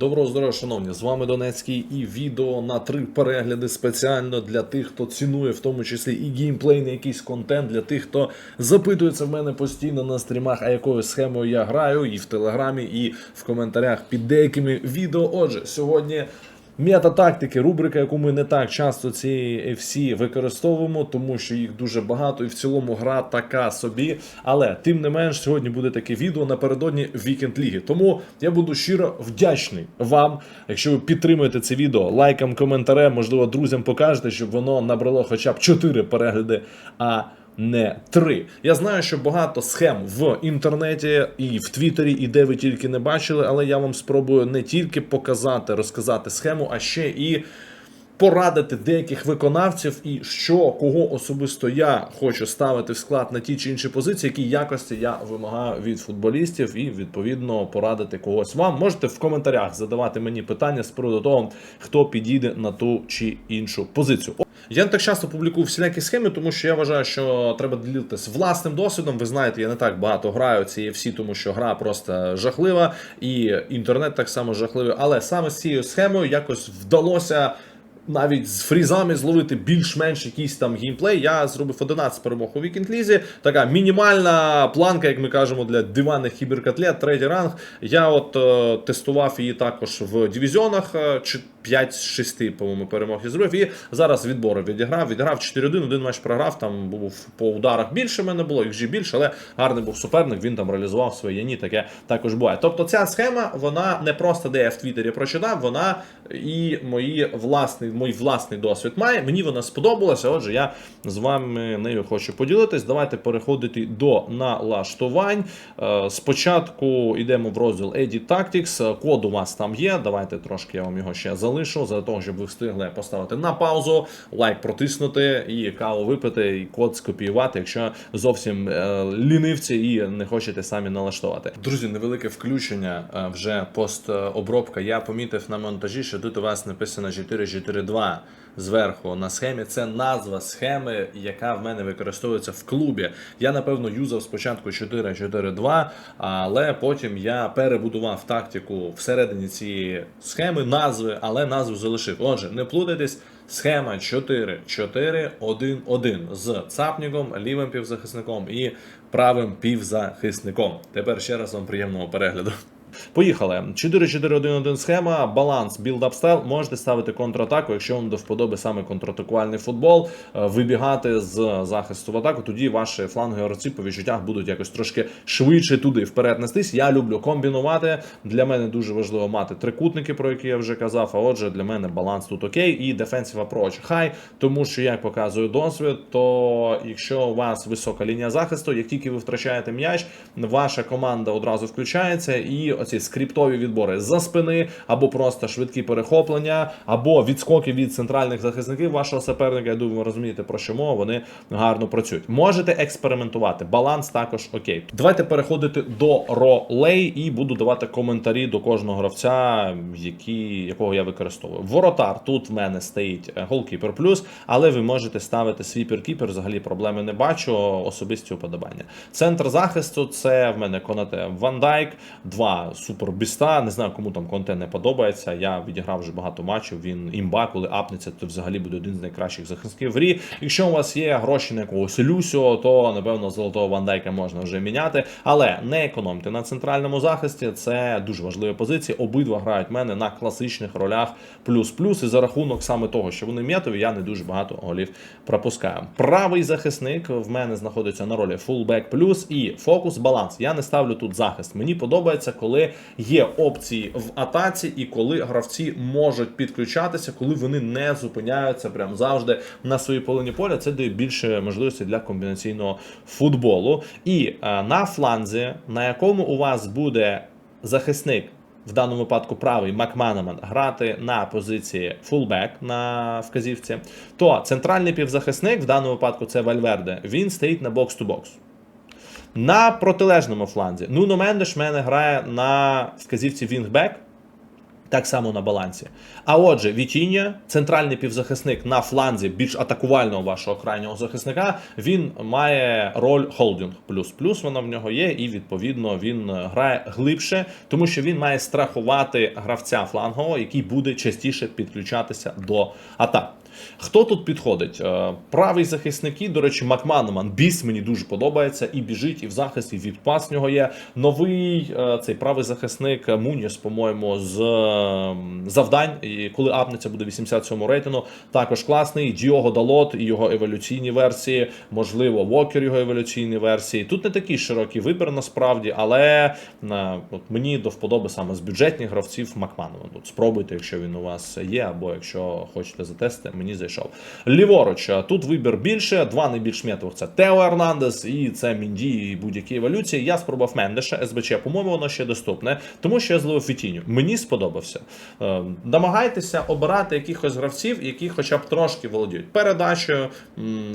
Доброго здоров'я, шановні! З вами Донецький і відео на три перегляди спеціально для тих, хто цінує в тому числі і геймплейний якийсь контент, для тих, хто запитується в мене постійно на стрімах, а якою схемою я граю, і в телеграмі, і в коментарях під деякими відео. Отже, сьогодні. Мета-тактики, рубрика, яку ми не так часто ці FC використовуємо, тому що їх дуже багато, і в цілому гра така собі. Але тим не менш, сьогодні буде таке відео напередодні Вікенд Ліги. Тому я буду щиро вдячний вам, якщо ви підтримуєте це відео лайком, коментарем, можливо, друзям покажете, щоб воно набрало хоча б 4 перегляди. а не три. Я знаю, що багато схем в інтернеті і в Твіттері, і де ви тільки не бачили, але я вам спробую не тільки показати, розказати схему, а ще і. Порадити деяких виконавців і що кого особисто я хочу ставити в склад на ті чи інші позиції, які якості я вимагаю від футболістів, і відповідно порадити когось вам. Можете в коментарях задавати мені питання з приводу того, хто підійде на ту чи іншу позицію. Я не так часто публікую всілякі схеми, тому що я вважаю, що треба ділитися власним досвідом. Ви знаєте, я не так багато граю цієї всі, тому що гра просто жахлива, і інтернет так само жахливий. Але саме з цією схемою якось вдалося. Навіть з фрізами зловити більш-менш якийсь там геймплей. Я зробив 11 перемог у вікенд-лізі. Така мінімальна планка, як ми кажемо, для диванних кіберкотлет, третій ранг. Я от е, тестував її також в дивізіонах. е, чи 5 з 6, по-моєму, перемог я зробив. І зараз відбори відіграв. Відіграв 4-1, один матч програв. Там був по ударах більше мене було, їх же більше, але гарний був суперник. Він там реалізував свої яні. Таке також буває. Тобто ця схема, вона не просто де я в Твіттері прочитав, вона і мої власний, мій власний досвід має. Мені вона сподобалася. Отже, я з вами нею хочу поділитись. Давайте переходити до налаштувань. Е, Спочатку йдемо в розділ Edit Tactics. Код у вас там є. Давайте трошки я вам його ще залишу, за того, щоб ви встигли поставити на паузу, лайк протиснути і каву випити, і код скопіювати, якщо зовсім е, лінивці і не хочете самі налаштувати. Друзі, невелике включення. е, Вже постобробка. Я помітив на монтажі, що тут у вас написано 442 зверху на схемі. Це назва схеми, яка в мене використовується в клубі. Я напевно юзав спочатку 4-4-2, але потім я перебудував тактику всередині цієї схеми, назви, але назву залишив. Отже, не плутайтесь. Схема 4-4-1-1 з цапніком, лівим півзахисником і правим півзахисником. Тепер ще раз вам приємного перегляду. Поїхали. 4-4-1-1 схема, баланс, білдап стайл. Можете ставити контратаку, якщо вам до вподоби саме контратакувальний футбол, е, вибігати з захисту в атаку. Тоді ваші фланги гравці по відчуттях будуть якось трошки швидше туди вперед нестись. Я люблю комбінувати. Для мене дуже важливо мати трикутники, про які я вже казав. А отже, для мене баланс тут окей. І defensive approach хай, тому що як показує досвід, то якщо у вас висока лінія захисту, як тільки ви втрачаєте м'яч, ваша команда одразу включається і оці скриптові відбори за спини, або просто швидкі перехоплення, або відскоки від центральних захисників вашого суперника. Я думаю, ви розумієте про що мова. Вони гарно працюють. Можете експериментувати. Баланс також окей. Давайте переходити до ролей і буду давати коментарі до кожного гравця, які, якого я використовую. Воротар тут в мене стоїть е, голкіпер плюс, але ви можете ставити свіпер-кіпер. Взагалі проблеми не бачу. Особисті уподобання. Центр захисту це в мене Конате Ван Дайк, два супер біста. Не знаю, кому там контент не подобається. Я відіграв вже багато матчів. Він імба, коли апнеться, то взагалі буде один з найкращих захисників в грі. Якщо у вас є гроші на якогось Люсіо, то напевно золотого вандайка можна вже міняти. Але не економте на центральному захисті. Це дуже важливі позиції. Обидва грають в мене на класичних ролях плюс-плюс. І за рахунок саме того, що вони м'ятові, я не дуже багато голів пропускаю. Правий захисник в мене знаходиться на ролі фулбек плюс і фокус баланс. Я не ставлю тут захист. Мені подобається, коли є опції в атаці, і коли гравці можуть підключатися, коли вони не зупиняються прям завжди на своїй половині поля. Це дає більше можливості для комбінаційного футболу. І е, на фланзі, на якому у вас буде захисник. В даному випадку правий Макманаман грати на позиції фулбек на вказівці, то центральний півзахисник, в даному випадку це Вальверде, він стоїть на бокс-ту-бокс. На протилежному фланзі Нуно Мендеш мене грає на вказівці Вінгбек. Так само на балансі. А отже, Вітіння, центральний півзахисник на фланзі більш атакувального вашого крайнього захисника, він має роль холдинг. Плюс плюс вона в нього є, і відповідно він грає глибше, тому що він має страхувати гравця флангового, який буде частіше підключатися до атак. Хто тут підходить? Е, Правий захисники, до речі, Макманеман біс мені дуже подобається. І біжить, і в захисті від пас нього є. Новий е, цей правий захисник е, Муніс, по-моєму, з завдань. І коли апнеться буде 87 рейтингу, також класний. Діого Далот і його еволюційні версії, можливо, Вокер його еволюційні версії. Тут не такий широкий вибір насправді, але от мені до вподоби саме з бюджетних гравців Макманеман. Тут спробуйте, якщо він у вас є, або якщо хочете затестити, мені зайшов. Ліворуч, тут вибір більше. Два найбільш метових це Тео Ернандес і це Мінді і будь-які еволюції. Я спробував Мендеша, СБЧ, по-моєму, воно ще доступне, тому що я зловив Фітіню. Мені сподобався. Е, намагайтеся обирати якихось гравців, які хоча б трошки володіють передачею,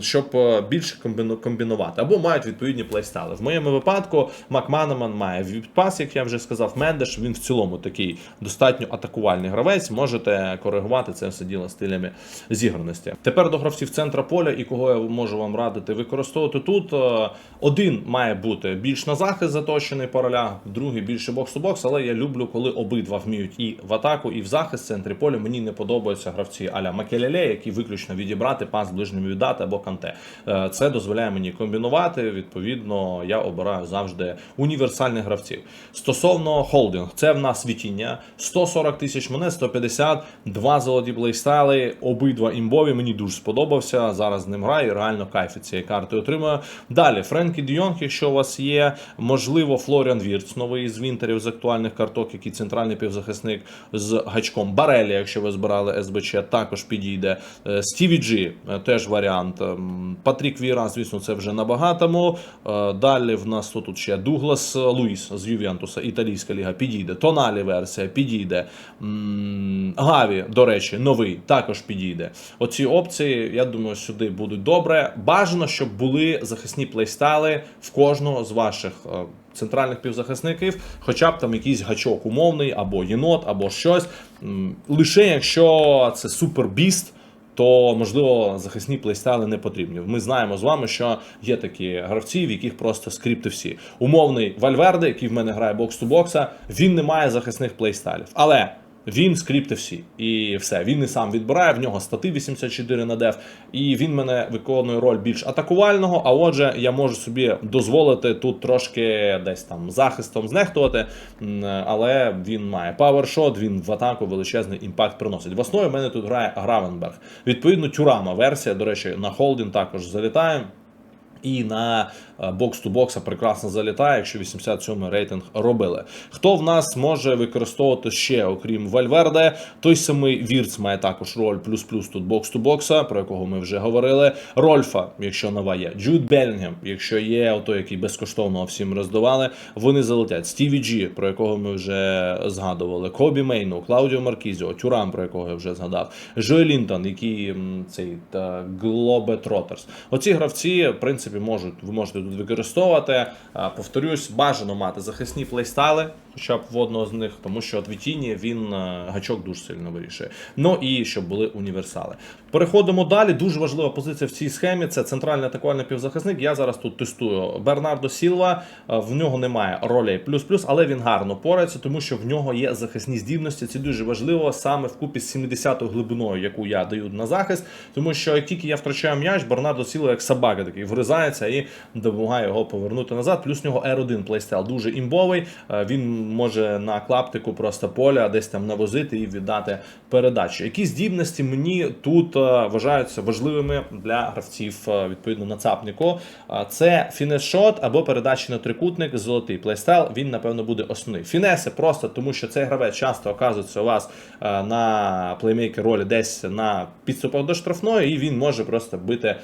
щоб е, більше комбінувати, або мають відповідні плейстайли. В моєму випадку Макманеман має відпас, як я вже сказав, Мендеш. Він в цілому такий достатньо атакувальний гравець. Можете коригувати це все діло стилями зіграності. Тепер до гравців центра поля і кого я можу вам радити використовувати тут. е, Один має бути більш на захист заточений по ролях, другий більше бокс-то-бокс, але я люблю, коли обидва вміють і в атаку, і в захист в центрі поля. Мені не подобаються гравці аля Макелеле, які виключно відібрати пас ближньому віддати або канте. Е, Це дозволяє мені комбінувати. Відповідно, я обираю завжди універсальних гравців. Стосовно холдинг, це в нас вітіння 140 тисяч монет, 150, два золоті плейстайли, обидва імбові. Мені дуже сподобався. Зараз з ним граю. Реально кайф від цієї карти отримую. Далі Френкі Дйонг, якщо у вас є, можливо, Флоріан Вірц, новий з вінтерів з актуальних карток, який центральний півзахисник з гачком. Барелі, якщо ви збирали СБЧ, також підійде. Е, Стіві Джі е, теж варіант. Ем, Патрік Віра, звісно, це вже на багатому. Е, Далі в нас тут ще Дуглас Луїс з Ювентуса, італійська ліга, підійде. Тоналі версія підійде. Гаві, до речі, новий також підійде. Оці опції, я думаю, сюди будуть добре. Бажано, щоб були захисні плейстайли в кожного з ваших. е, Центральних півзахисників, хоча б там якийсь гачок умовний, або єнот, або щось. Лише якщо це супербіст, то можливо захисні плейстайли не потрібні. Ми знаємо з вами, що є такі гравці, в яких просто скрипти всі. Умовний Вальверде, який в мене грає бокс ту бокса, він не має захисних плейстайлів. Але він скрипти всі. І все. Він і сам відбирає, в нього стати 84 на деф, і він мене виконує роль більш атакувального. А отже, я можу собі дозволити тут трошки десь там захистом знехтувати. Але він має павершот, він в атаку величезний імпакт приносить. В основі в мене тут грає Гравенберг. Відповідно, тюрама версія, до речі, на холдинг також залітає. І на бокс-ту-бокса прекрасно залітає, якщо 87 рейтинг робили. Хто в нас може використовувати ще, окрім Вальверде? Той самий Вірц має також роль плюс-плюс тут бокс-ту-бокса, про якого ми вже говорили. Рольфа, якщо нова є, Джуд Белінгем, якщо є отой, який безкоштовно всім роздавали, вони залетять. Стіві Джі, про якого ми вже згадували, Кобі Мейну, Клаудіо Маркізіо, Тюрам, про якого я вже згадав, Жой Лінтон, який цей та Глобет Ротерс. Оці гравці, в принципі, можуть ви можете тут використовувати. Повторюсь, бажано мати захисні плейстайли, хоча б в одного з них, тому що от Вітіні він е, гачок дуже сильно вирішує. Ну і щоб були універсали. Переходимо далі. Дуже важлива позиція в цій схемі. Це центральний атакувальний півзахисник. Я зараз тут тестую Бернардо Сілва. Е, В нього немає ролей плюс-плюс, але він гарно порається, тому що в нього є захисні здібності. Це дуже важливо саме в купі з 70-ю глибиною, яку я даю на захист. Тому що як тільки я втрачаю м'яч, Бернардо Сілва як собака такий вгризається і допомагає його повернути назад. Плюс в нього R1 плейстайл дуже імбовий. Е, Він може на клаптику просто поля десь там навозити і віддати передачу. Які здібності мені тут е, вважаються важливими для гравців е, відповідно на цапнику. Це фінес-шот або передачі на трикутник, золотий плейстайл. Він напевно буде основний. Фінеси просто тому, що цей гравець часто оказується у вас на плеймейкер ролі десь на підступах до штрафної, і він може просто бити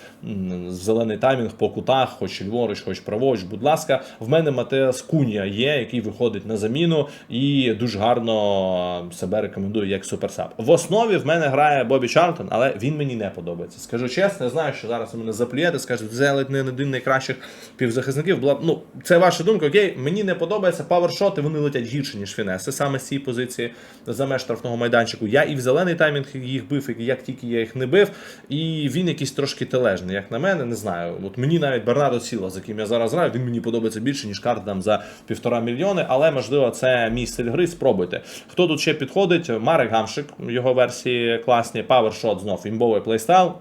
зелений таймінг по кутах, хоч ліворуч, хоч праворуч, будь ласка. В мене Матеас Кунія є, який виходить на заміну і дуже гарно себе рекомендує як суперсаб. В основі в мене грає Бобі Чарлтон, але він мені не подобається. Скажу чесно, я знаю, що зараз мене заплюєте, скажете, це ледь не один найкращих півзахисників. Була ну це ваша думка. Окей, мені не подобається павершоти, вони летять гірше ніж фінеси. Саме з цієї позиції за меж штрафного майданчику. Я і в зелений таймінг їх бив, як тільки я їх не бив, і він якийсь трошки тележний, як на мене, не знаю. От мені навіть Бернардо Сіла, з яким я зараз граю, він мені подобається більше, ніж карта там за півтора мільйони, але можливо це мій стиль гри. Спробуйте. Хто тут ще підходить? Марек Гамшик, його версії класні, PowerShot знов імбовий плейстайл.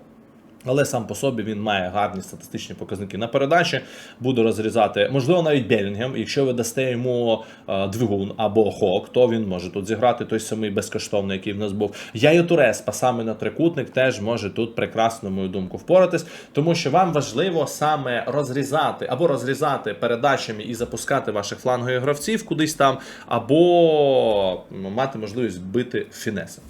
Але сам по собі він має гарні статистичні показники на передачі. Буде розрізати, можливо, навіть Белінгем. Якщо ви дасте йому е, двигун або хок, то він може тут зіграти той самий безкоштовний, який в нас був. Яйо Турес, пасами на трикутник, теж може тут прекрасно, на мою думку, впоратись, тому що вам важливо саме розрізати або розрізати передачами і запускати ваших флангових гравців кудись там, або мати можливість бити фінеси.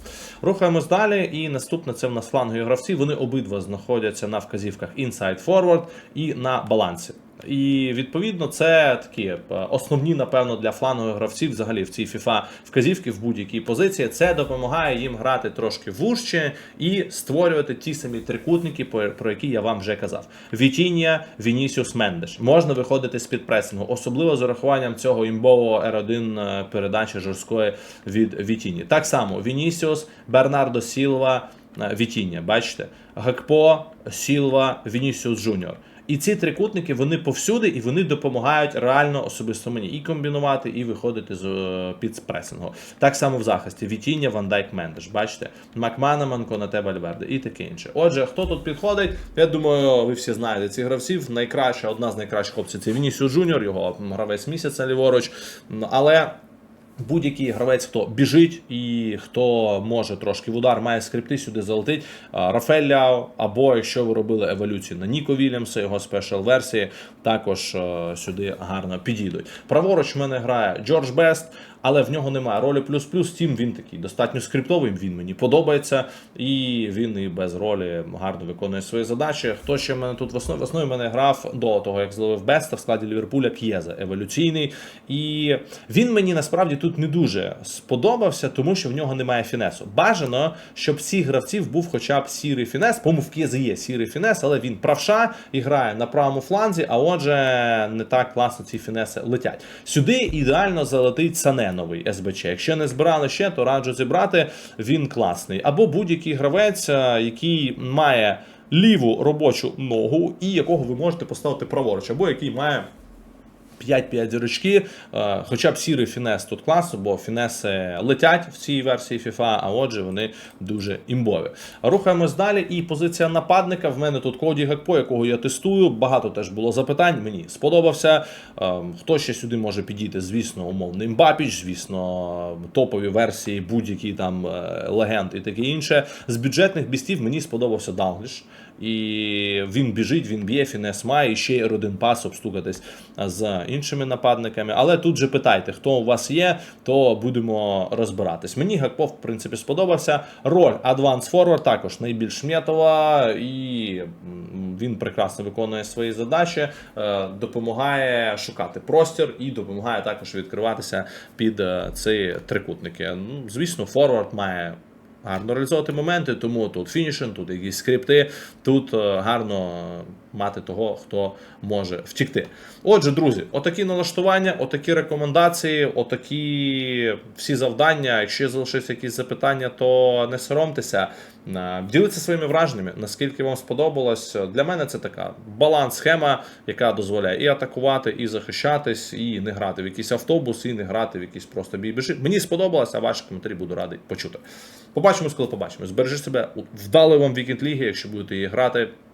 Рухаємось далі. І наступне це в нас флангові гравці. Вони обидва знаходяться на вказівках Inside Forward і на балансі. І відповідно це такі е, основні, напевно, для флангових гравців взагалі в цій FIFA вказівки в будь-якій позиції. Це допомагає їм грати трошки вужче і створювати ті самі трикутники, про які я вам вже казав. Вітіння, Вінісіус Мендеш. Можна виходити з підпресингу, особливо з урахуванням цього імбового R1 е, передачі жорсткої від Вітіні. Так само Вінісіус, Бернардо Сілва, Вітіння. Бачите, Гекпо, Сілва, Вінісіус Джуніор. І ці трикутники вони повсюди і вони допомагають реально особисто мені і комбінувати, і виходити з е, під пресингу. Так само в захисті Вітіння, Ван Дайк Мендеш. Бачите, Макмана, Конате Вальверде і таке інше. Отже, хто тут підходить? Я думаю, ви всі знаєте цих гравців. Найкраща, одна з найкращих опцій це Вінісіус Джуніор, його гравець місяця ліворуч. Але. Будь-який гравець, хто біжить і хто може трошки в удар, має скрипти сюди залетить. Ляо, або якщо ви робили еволюцію на Ніко Вільямса, його спешл версії, також сюди гарно підійдуть. Праворуч в мене грає Джордж Бест, але в нього немає ролі плюс-плюс. Тім він такий достатньо скриптовий. Він мені подобається, і він і без ролі гарно виконує свої задачі. Хто ще в мене тут в основі? В основі мене грав до того, як зловив Беста в складі Ліверпуля К'єза еволюційний. І він мені насправді тут не дуже сподобався, тому що в нього немає фінесу. Бажано, щоб всіх гравців був хоча б сірий фінес. По-моєму, в К'єзі є сірий фінес, але він правша і грає на правому фланзі, а отже, не так класно ці фінеси летять. Сюди ідеально залетить Сане новий СБЧ. Якщо не збирали ще, то раджу зібрати. Він класний. Або будь-який гравець, е, який має ліву робочу ногу, і якого ви можете поставити праворуч, або який має. 5-5 зірочки, е, хоча б сірий фінес тут класно, бо фінеси летять в цій версії FIFA, а отже, вони дуже імбові. Рухаємось далі. І позиція нападника. В мене тут Коді Гекпо, якого я тестую. Багато теж було запитань. Мені сподобався. Е, Хто ще сюди може підійти? Звісно, умовний Мбапіч, звісно, топові версії, будь-які там е, легенд і таке інше. З бюджетних бістів мені сподобався Далгліш. І він біжить, він б'є, фінес має, і ще один пас обстукатись з іншими нападниками. Але тут же питайте, хто у вас є, то будемо розбиратись. Мені Гакпо, в принципі, сподобався. Роль Advance Forward також найбільш метова, і він прекрасно виконує свої задачі, е, допомагає шукати простір і допомагає також відкриватися під е, ці трикутники. Ну, звісно, форвард має гарно реалізовувати моменти, тому тут фінішинг, тут якісь скрипти, тут е, гарно мати того, хто може втікти. Отже, друзі, отакі налаштування, отакі рекомендації, отакі всі завдання. Якщо залишиться якісь запитання, то не соромтеся. Е, Діліться своїми враженнями, наскільки вам сподобалось. Для мене це така баланс-схема, яка дозволяє і атакувати, і захищатись, і не грати в якийсь автобус, і не грати в якийсь просто бій біжи. Мені сподобалось, а ваші коментарі буду радий почути. Побачимось, коли побачимось. Збережи себе. Вдали вам вікенд ліги, якщо будете її грати.